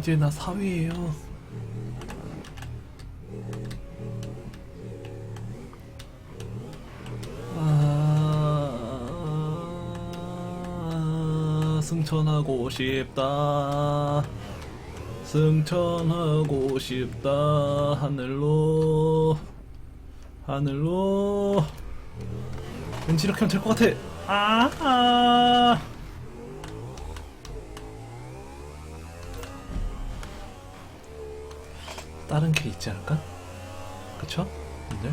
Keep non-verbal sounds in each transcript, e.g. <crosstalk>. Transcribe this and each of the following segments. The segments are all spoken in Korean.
이제 나 사위예요. 아, 승천하고 싶다. 승천하고 싶다. 하늘로. 하늘로. 왠지 이렇게 하면 될 것 같아. 아, 아. 다른 길이 있지 않을까? 그쵸? 근데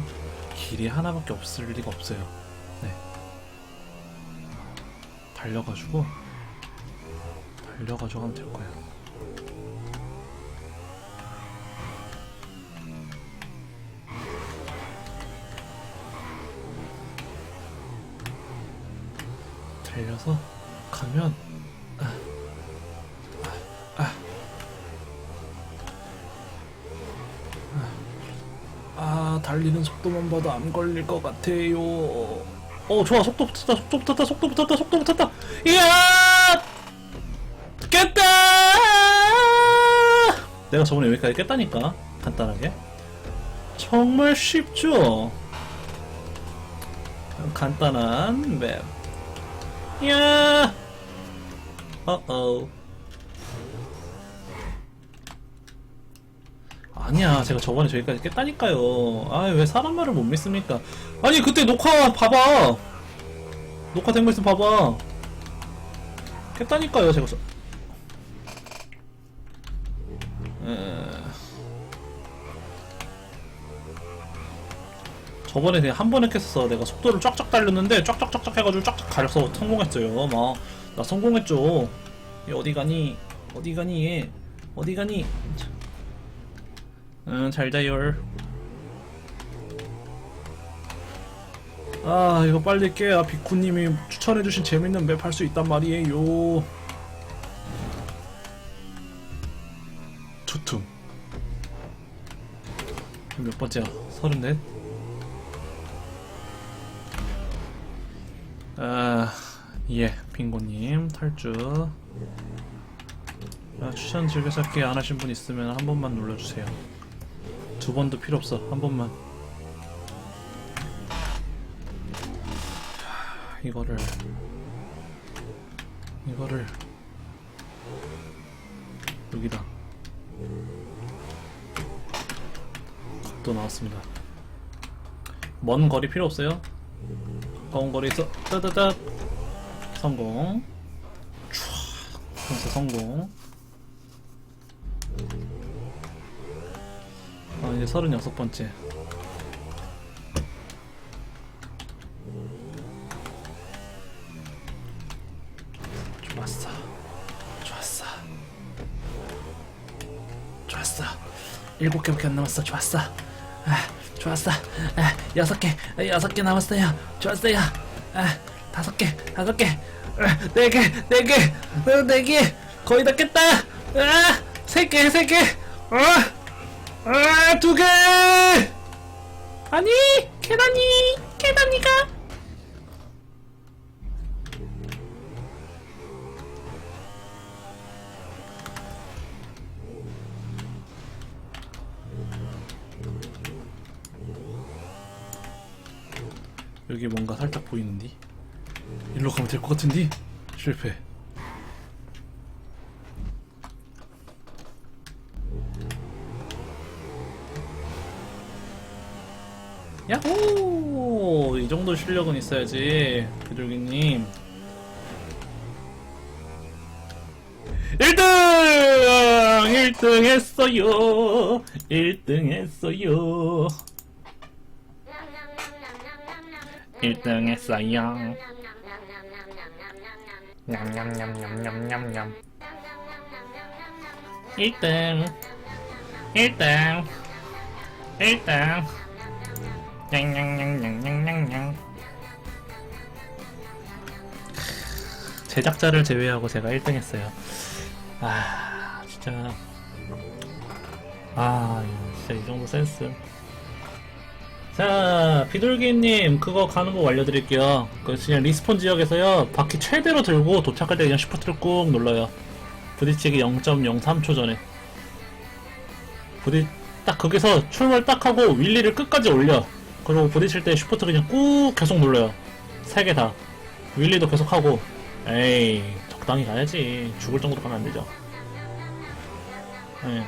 길이 하나밖에 없을 리가 없어요. 네. 달려가지고 달려가지고 하면 될 거야. 달려서 가면 달리는 속도만 봐도 안 걸릴 것 같아요. 어 좋아. 속도 붙었다 속도 붙었다 속도 붙었다 속도 붙었다. 이야! 깼다! 내가 저번에 여기까지 깼다니까 간단하게. 정말 쉽죠? 간단한 맵. 이야! 어어 아니야 제가 저번에 저기까지 깼다니까요. 아 왜 사람 말을 못 믿습니까? 아니 그때 녹화 봐봐. 녹화된 거 있으면 봐봐. 깼다니까요 제가 저... 에... 저번에 그냥 한 번에 깼어. 내가 속도를 쫙쫙 달렸는데 쫙쫙쫙쫙 해가지고 쫙쫙 가려서 성공했어요. 막 나 성공했죠. 얘 어디 가니? 어디 가니 얘? 어디 가니 응, 잘 자요. 아, 이거 빨리 깨야 비쿠님이 추천해주신 재밌는 맵 할 수 있단 말이에요. 투툼. 몇 번째야? 서른넷? 아, 예, 빙고님 탈주. 아, 추천 즐겨찾기 안 하신 분 있으면 한 번만 눌러주세요. 두 번도 필요 없어. 한 번만. 하, 이거를 이거를 여기다 또 나왔습니다. 먼 거리 필요 없어요. 가까운 거리에서 따다다 성공. 촤 그래서 성공 이제 서른여섯 번째. 좋았어. 좋았어. 좋았어. 일곱 개밖에 안 남았어. 좋았어. 아 좋았어. 아 여섯 개. 아, 여섯 개 남았어요. 좋았어요. 아 다섯 개 다섯 개네개네개네개. 거의 다 깼다. 아세개세개. 아 아, 두 개! 아니, 계단이, 계단이가. 여기 뭔가 살짝 보이는디? 일로 가면 될 것 같은디? 실패. 야호! 이 정도 실력은 있어야지, 비둘기님. 1등! 1등 했어요! 1등 했어요! 1등 했어요! 냠냠냠냠냠냠냠 1등! 1등! 1등! 냥냥냥냥냥냥냥 제작자를 제외하고 제가 1등 했어요. 아 진짜. 아 진짜 이 정도 센스. 자 비둘기님 그거 가는 거 알려드릴게요. 그 그냥 리스폰 지역에서요 바퀴 최대로 들고 도착할 때 그냥 시프트를 꾹 눌러요. 부딪히기 0.03초 전에. 부딪 딱 거기서 출발 딱 하고 윌리를 끝까지 올려. 그리고 부딪힐 때 슈퍼트 그냥 꾹 계속 눌러요. 세 개 다. 윌리도 계속 하고 에이 적당히 가야지 죽을 정도로 가면 안 되죠 예.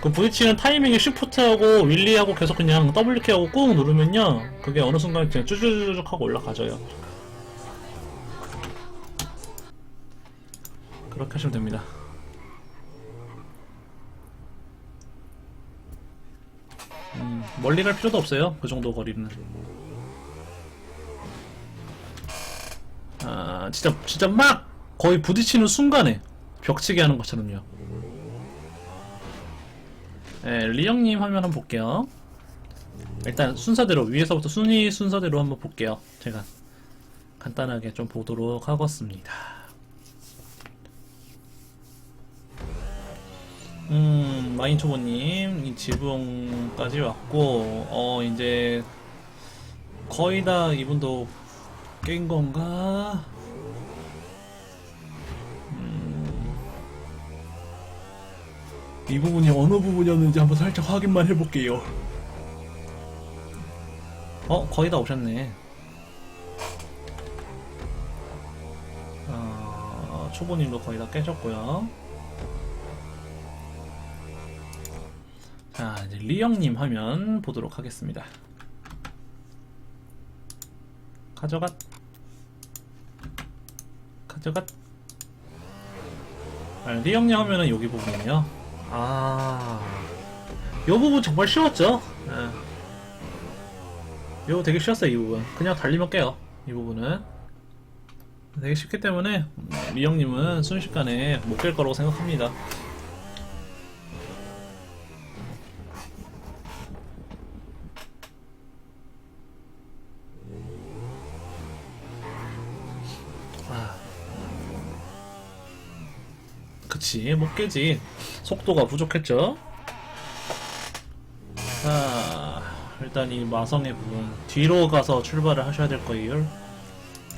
그 부딪히는 타이밍에 슈퍼트하고 윌리하고 계속 그냥 WK하고 꾹 누르면요 그게 어느 순간 그냥 쭈쭈쭈쭈 하고 올라가져요 그렇게 하시면 됩니다 음, 멀리 갈 필요도 없어요. 그 정도 거리는. 아, 진짜, 진짜 막 거의 부딪히는 순간에 벽치기 하는 것처럼요. 네, 리영님 화면 한번 볼게요. 일단 순서대로, 위에서부터 순위 순서대로 한번 볼게요. 제가 간단하게 좀 보도록 하겠습니다. 음, 마인초보님, 이 지붕까지 왔고, 어, 이제, 거의 다 이분도 깬 건가? 이 부분이 어느 부분이었는지 한번 살짝 확인만 해볼게요. 어, 거의 다 오셨네. 어, 초보님도 거의 다 깨셨고요. 자, 이제 리영님 화면 보도록 하겠습니다. 가져가. 가져가. 아, 리영님 화면은 여기 부분이에요. 아, 요 부분 정말 쉬웠죠? 예. 이거 되게 쉬웠어요, 이 부분. 그냥 달리면 깨요, 이 부분은. 되게 쉽기 때문에, 음, 리영님은 순식간에 못 깰 거라고 생각합니다. 그치 못 깨지. 속도가 부족했죠? 자 일단 이 마성의 부분. 뒤로 가서 출발을 하셔야 될 거예요.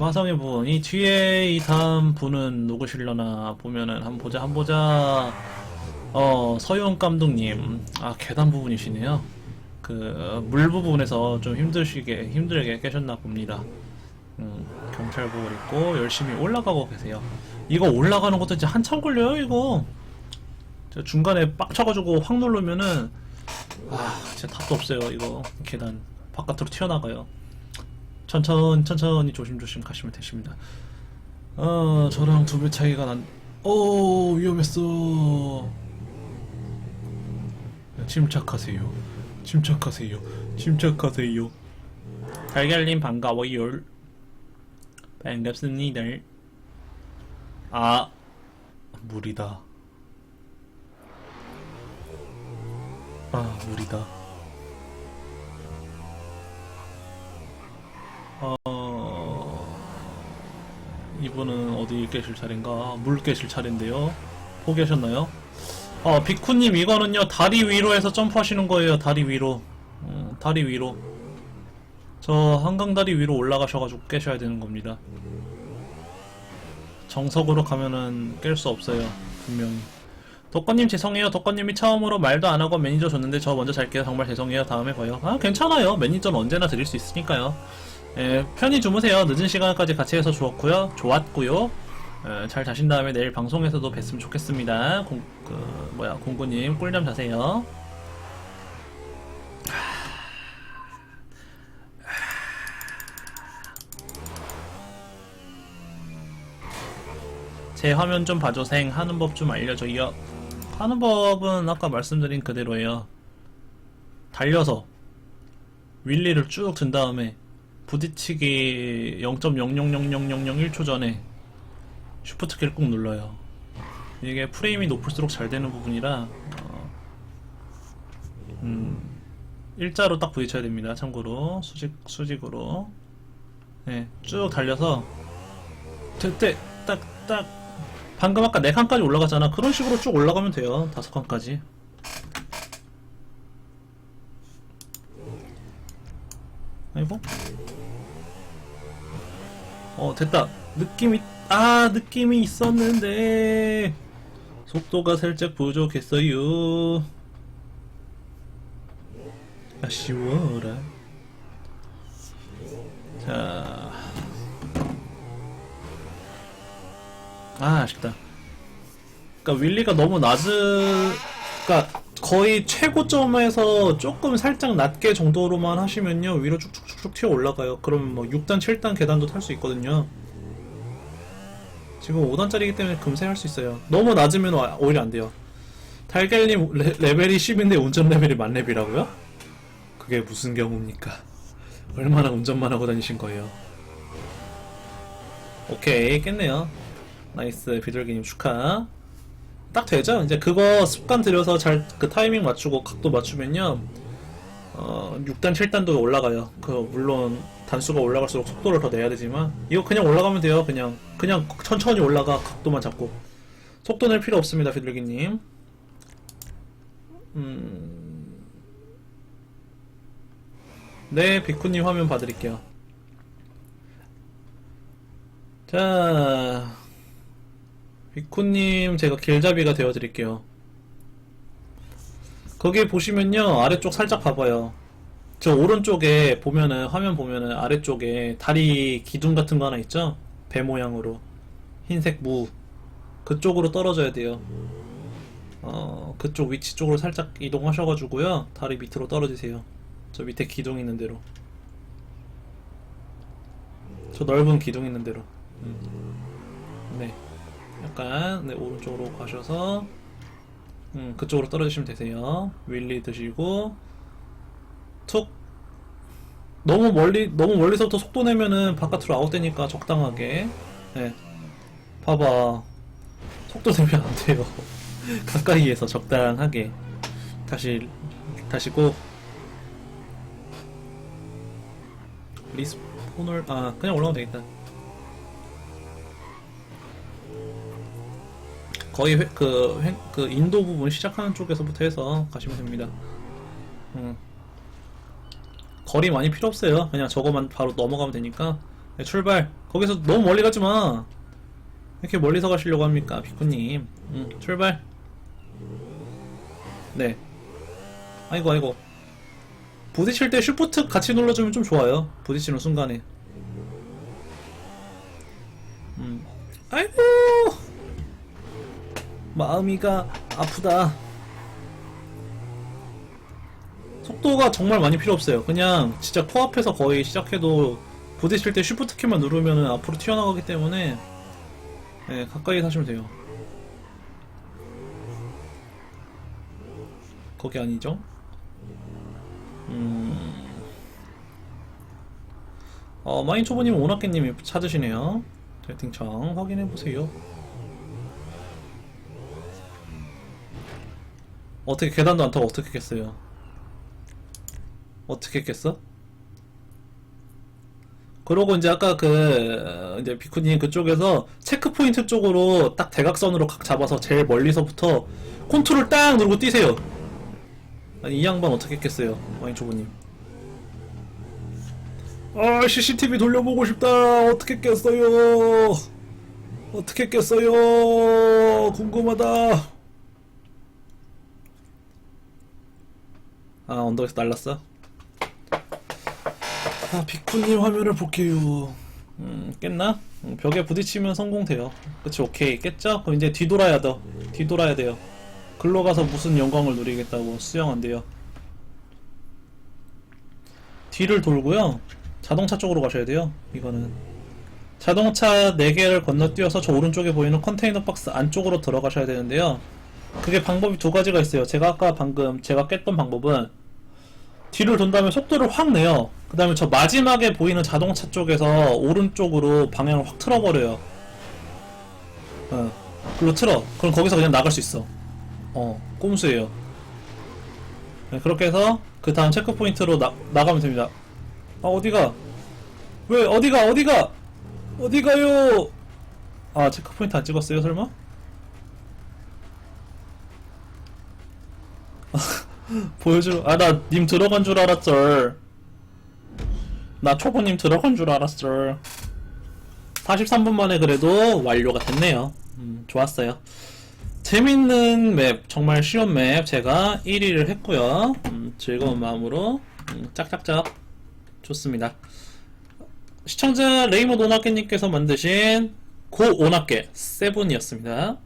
마성의 부분. 이 뒤에 이 다음 분은 누구실려나 보면은 한번 보자 한번 보자. 어 서용 감독님. 아 계단 부분이시네요. 그 물 부분에서 좀 힘드시게 힘들게 깨셨나 봅니다. 음, 경찰복을 입고 열심히 올라가고 계세요. 이거 올라가는 것도 진짜 한참 걸려요, 이거. 저 중간에 빡쳐가지고 확 누르면은, 아, 진짜 답도 없어요, 이거. 계단. 바깥으로 튀어나가요. 천천히, 천천히 조심조심 가시면 되십니다. 어, 저랑 두 배 차이가 난, 오, 위험했어. 침착하세요. 침착하세요. 침착하세요. 달걀님 반가워요. 반갑습니다. 아, 물이다. 아, 물이다. 어, 이분은 어디 깨실 차례인가? 물 깨실 차례인데요. 포기하셨나요? 어, 비쿠님 이거는요, 다리 위로 해서 점프하시는 거예요, 다리 위로. 어, 다리 위로. 저 한강 다리 위로 올라가셔가지고 깨셔야 되는 겁니다. 정석으로 가면은 깰 수 없어요. 분명히. 덕건님 죄송해요. 덕건님이 처음으로 말도 안 하고 매니저 줬는데 저 먼저 잘게요. 정말 죄송해요. 다음에 봐요. 아 괜찮아요. 매니저는 언제나 드릴 수 있으니까요. 예, 편히 주무세요. 늦은 시간까지 같이 해서 좋았고요. 좋았고요. 예, 잘 자신 다음에 내일 방송에서도 뵀으면 좋겠습니다. 공, 그 뭐야 공구님 꿀잠 자세요. 제 화면 좀 봐줘. 생 하는 법 좀 알려줘요 하는 법은 아까 말씀드린 그대로예요. 달려서 윌리를 쭉 든 다음에 부딪히기 0.000001초 전에 슈퍼트 키를 꾹 눌러요. 이게 프레임이 높을수록 잘 되는 부분이라 어, 음, 일자로 딱 부딪혀야 됩니다 참고로. 수직, 수직으로. 네, 쭉 달려서 그때 딱, 딱, 방금 아까 4칸까지 올라갔잖아. 그런 식으로 쭉 올라가면 돼요. 5칸까지. 아이고. 어, 됐다. 느낌이, 아, 느낌이 있었는데. 속도가 살짝 부족했어요. 아쉬워라. 자. 아, 아쉽다. 그니까 윌리가 너무 낮은, 그니까 거의 최고점에서 조금 살짝 낮게 정도로만 하시면요. 위로 쭉쭉쭉쭉 튀어 올라가요. 그러면 뭐 6단, 7단 계단도 탈 수 있거든요. 지금 5단짜리이기 때문에 금세 할 수 있어요. 너무 낮으면 와- 오히려 안 돼요. 달걀님 레, 레벨이 10인데 운전 레벨이 만 렙이라고요? 그게 무슨 경우입니까? 얼마나 운전만 하고 다니신 거예요? 오케이 깼네요. 나이스 비둘기님 축하. 딱 되죠? 이제 그거 습관 들여서 잘 그 타이밍 맞추고 각도 맞추면요. 어, 6단, 7단도 올라가요. 그 물론 단수가 올라갈수록 속도를 더 내야 되지만 이거 그냥 올라가면 돼요. 그냥 그냥 천천히 올라가 각도만 잡고 속도 낼 필요 없습니다, 비둘기님. 음... 네, 비쿠님 화면 봐드릴게요. 자, 비쿠님 제가 길잡이가 되어드릴게요. 거기 보시면요, 아래쪽 살짝 봐봐요. 저 오른쪽에 보면은, 화면 보면은 아래쪽에 다리 기둥 같은 거 하나 있죠? 배 모양으로. 흰색 무. 그쪽으로 떨어져야 돼요. 어, 그쪽 위치 쪽으로 살짝 이동하셔가지고요. 다리 밑으로 떨어지세요. 저 밑에 기둥 있는 대로. 저 넓은 기둥 있는 대로. 음. 네. 약간, 네, 오른쪽으로 가셔서, 음, 그쪽으로 떨어지시면 되세요. 윌리 드시고, 툭. 너무 멀리, 너무 멀리서부터 속도 내면은 바깥으로 아웃되니까 적당하게. 네. 봐봐. 속도 내면 안 돼요. <laughs> 가까이에서 적당하게 다시 다시 꼭 리스폰을 아 그냥 올라가면 되겠다 거의 회, 그, 회, 그 인도 부분 시작하는 쪽에서부터 해서 가시면 됩니다 음. 거리 많이 필요 없어요 그냥 저거만 바로 넘어가면 되니까 네, 출발 거기서 너무 멀리 가지 마 이렇게 멀리서 가시려고 합니까 비쿠님 음, 출발 네. 아이고 아이고. 부딪힐 때 슈퍼트 같이 눌러주면 좀 좋아요. 부딪히는 순간에. 음. 아이고. 마음이가 아프다. 속도가 정말 많이 필요 없어요. 그냥 진짜 코앞에서 거의 시작해도 부딪힐 때 슈퍼트 키만 누르면은 앞으로 튀어나가기 때문에 네, 가까이 하시면 돼요. 거기 아니죠? 음. 어, 마인초보님 오나깨님이 찾으시네요. 채팅창 확인해보세요. 어떻게 계단도 안 타고 어떻게 깼어요? 어떻게 깼어? 그러고 이제 아까 그 이제 비쿠님 그쪽에서 체크 포인트 쪽으로 딱 대각선으로 각 잡아서 제일 멀리서부터 컨트롤 딱 누르고 뛰세요. 아니 이 양반 어떻게 깼어요 와인초보님 아 CCTV 돌려보고 싶다 어떻게 깼어요 어떻게 깼어요 궁금하다 아 언덕에서 날랐어 아 비쿠님 화면을 볼게요 음 깼나? 음, 벽에 부딪히면 성공돼요 그치 오케이 깼죠? 그럼 이제 뒤돌아야 돼 뒤돌아야 돼요 글로 가서 무슨 영광을 누리겠다고 수영 안 돼요. 뒤를 돌고요. 자동차 쪽으로 가셔야 돼요. 이거는 자동차 4개를 건너뛰어서 저 오른쪽에 보이는 컨테이너 박스 안쪽으로 들어가셔야 되는데요. 그게 방법이 두 가지가 있어요. 제가 아까 방금 제가 깼던 방법은 뒤를 돈 다음에 속도를 확 내요. 그 다음에 저 마지막에 보이는 자동차 쪽에서 오른쪽으로 방향을 확 틀어버려요. 어, 글로 틀어. 그럼 거기서 그냥 나갈 수 있어. 어, 꼼수예요. 네, 그렇게 해서 그 다음 체크 포인트로 나, 나가면 됩니다. 아 어디가? 왜 어디가 어디가 어디가요? 아 체크 포인트 안 찍었어요 설마? <laughs> 보여줘. 아나 님 들어간 줄 알았절. 나 초보님 들어간 줄 알았절. 43분 만에 그래도 완료가 됐네요. 음, 좋았어요. 재밌는 맵, 정말 쉬운 맵 제가 1위를 했고요. 음, 즐거운 마음으로 음, 짝짝짝 좋습니다. 시청자 레이모 노나케님께서 만드신 고 오나케 세븐이었습니다.